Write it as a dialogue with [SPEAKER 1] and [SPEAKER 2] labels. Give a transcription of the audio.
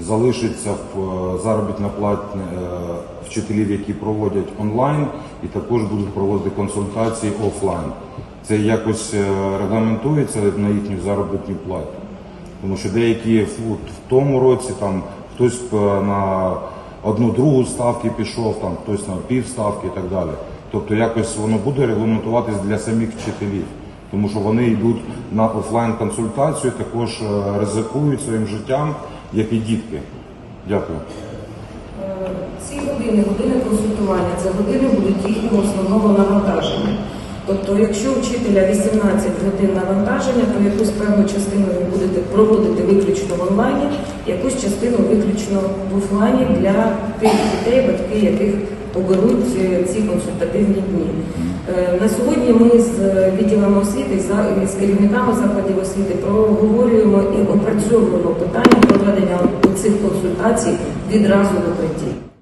[SPEAKER 1] залишиться в е, заробітна платня е, вчителів, які проводять онлайн, і також будуть проводити консультації офлайн. Це якось е, регламентується на їхню заробітну плату. Тому що деякі в, тому році там хтось на одну другу ставки пішов, там хтось на пів ставки і так далі. Тобто якось воно буде регламентуватись для самих вчителів, тому що вони йдуть на офлайн консультацію, також е, ризикують своїм життям, як і дітки. Дякую.
[SPEAKER 2] Е, Ці години, години консультування, це години будуть їхнього основного навантаження. Тобто, якщо вчителя 18 годин навантаження, то якусь певну частину ви будете проводити виключно в онлайні, якусь частину виключно в офлайні для тих дітей, батьки, яких оберуть ці консультативні дні. Е, На сьогодні ми з відділами освіти, за- з керівниками закладів освіти проговорюємо і опрацьовуємо питання проведення цих консультацій відразу в укритті.